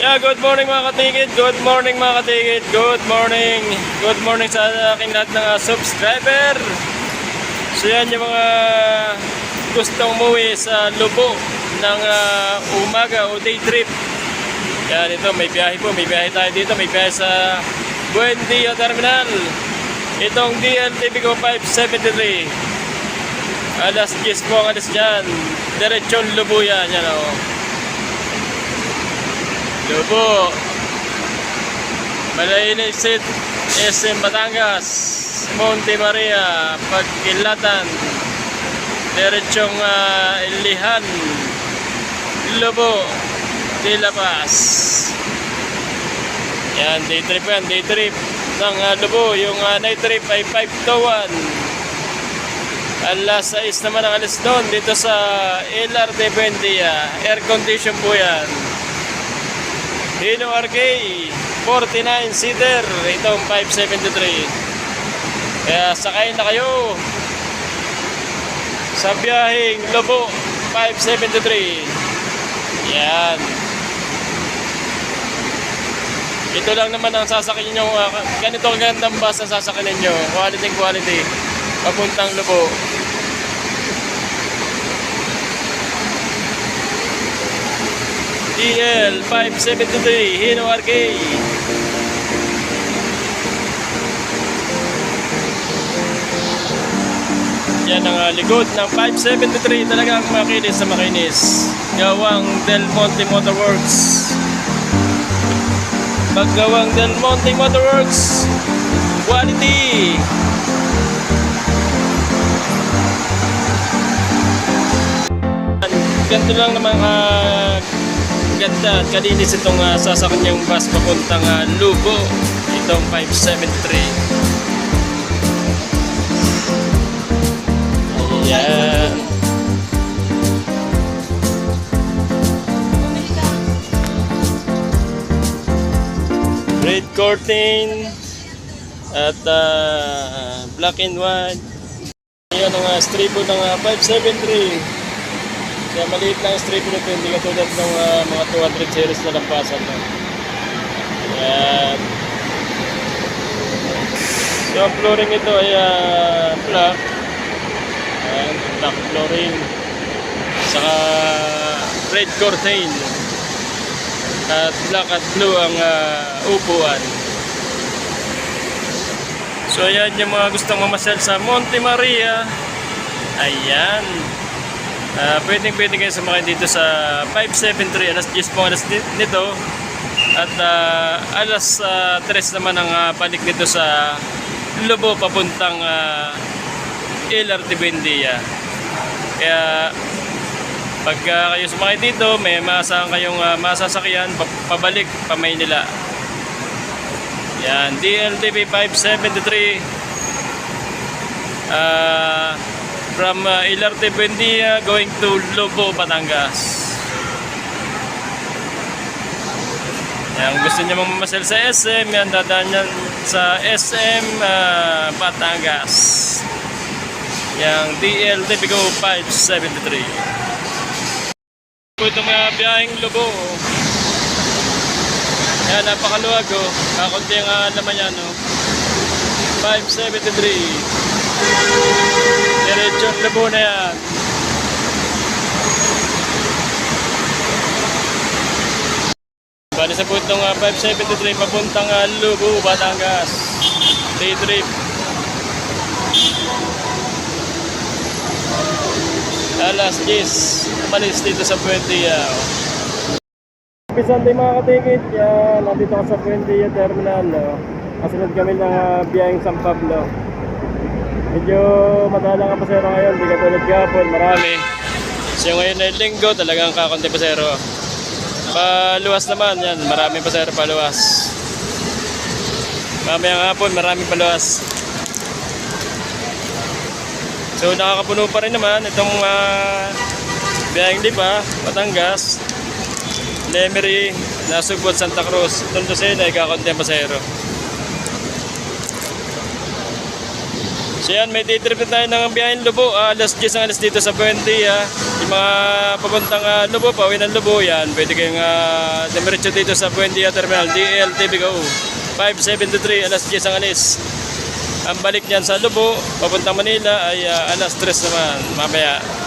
Yeah, good morning mga katigid. Good morning mga katigid. Good morning. Good morning sa aking lahat ng uh, subscriber. So yan yung mga gustong umuwi sa Lubo ng uh, umaga o day trip. Yan ito, may biyahe po. May biyahe tayo dito. May biyahe sa Buendia Terminal. Itong DLTV ko 573. Alas 10 po ang alas dyan. Diretsyon Lubo yan. Yan o. Lubo. Malaynisit, SM Batangas, Monte Maria, Pagkilatan, Diretsong uh, Ilihan, Lubo, De La Paz. Yan, day trip yan, day trip ng uh, Lubo. Yung uh, night trip ay 5 to 1. Alas 6 naman ang alas doon dito sa LRT Buendia. Air condition po yan. Hino RK 49-seater itong 573 kaya sakay na kayo. Sa biyaheng Lobo 573 yan. Ito lang naman ang sasakyan nyo. Uh, ganito ang gandang bus ang sasakyan nyo quality quality. Papuntang Lobo DL 573 Hino RK Yan ang uh, likod ng 573 talagang makinis sa makinis. Gawang Del Monte Motorworks. Paggawang Del Monte Motorworks Quality. Ganito lang naman uh, ganda at kalinis itong uh, sasakyan niyang bus papuntang uh, Lubo itong 573 ayan red curtain at uh, black and white. Yun ang uh, stripo ng uh, 573 kaya maliit lang ang strip nito, hindi katulad ng uh, mga 200 series na lampasan. No? Ayan. Ang flooring ito ay uh, black. Ayan, black flooring. Saka red curtain. At black at blue ang uh, upuan. So, ayan yung mga gustong mamasyal sa Monte Maria. Ayan. Uh, pwedeng pwede kayo sumakay dito sa 573 alas 10 po alas nito. At uh, alas uh, 3 naman ang uh, balik nito sa Lobo papuntang uh, LRT Buendia. Kaya pagka kayo sumakay dito may maasahan kayong uh, masasakyan pabalik pa Maynila. Yan DLTV 573 ah uh, from uh, Ilarte Buendia going to Lobo, Batangas. Yan, gusto niya mamamasal sa SM, yan dadaan yan sa SM uh, Batangas. Yang DL Tipico 573. Po itong mga biyaheng Lobo. Yan, napakaluwag oh. Kakunti ang uh, laman yan oh. 573. Diretsyon labo na yan. Bali sa puntong uh, 573 papuntang uh, Lubo, Batangas. Day trip. Alas 10. Umalis dito sa Buendia. Happy Sunday mga katikit. Yan, nandito ka sa Buendia Terminal. No? Kasunod kami ng uh, biyaheng San Pablo. Medyo madalang ang pasero ngayon, hindi katulad gapon, marami. So ngayon ay linggo, talagang kakunti pasero. Paluwas naman, yan, maraming pasero paluwas. Mamayang hapon, maraming paluwas. So nakakapuno pa rin naman itong uh, biyaheng lipa, Batangas, Lemery, Nasugod, Santa Cruz. Itong dosena ay kakunti ang pasero. So yan, may day trip na tayo ng biyaheng Lubo. Uh, alas 10 ang alas dito sa Buendia. Yung mga papuntang uh, Lubo, pauwi ng Lubo, yan, pwede kayong uh, demiretso dito sa Buendia Terminal, DLTBGO. 573, alas 10 ang alis. Ang balik niyan sa Lubo, papuntang Manila ay ah, alas 3 naman, mamaya.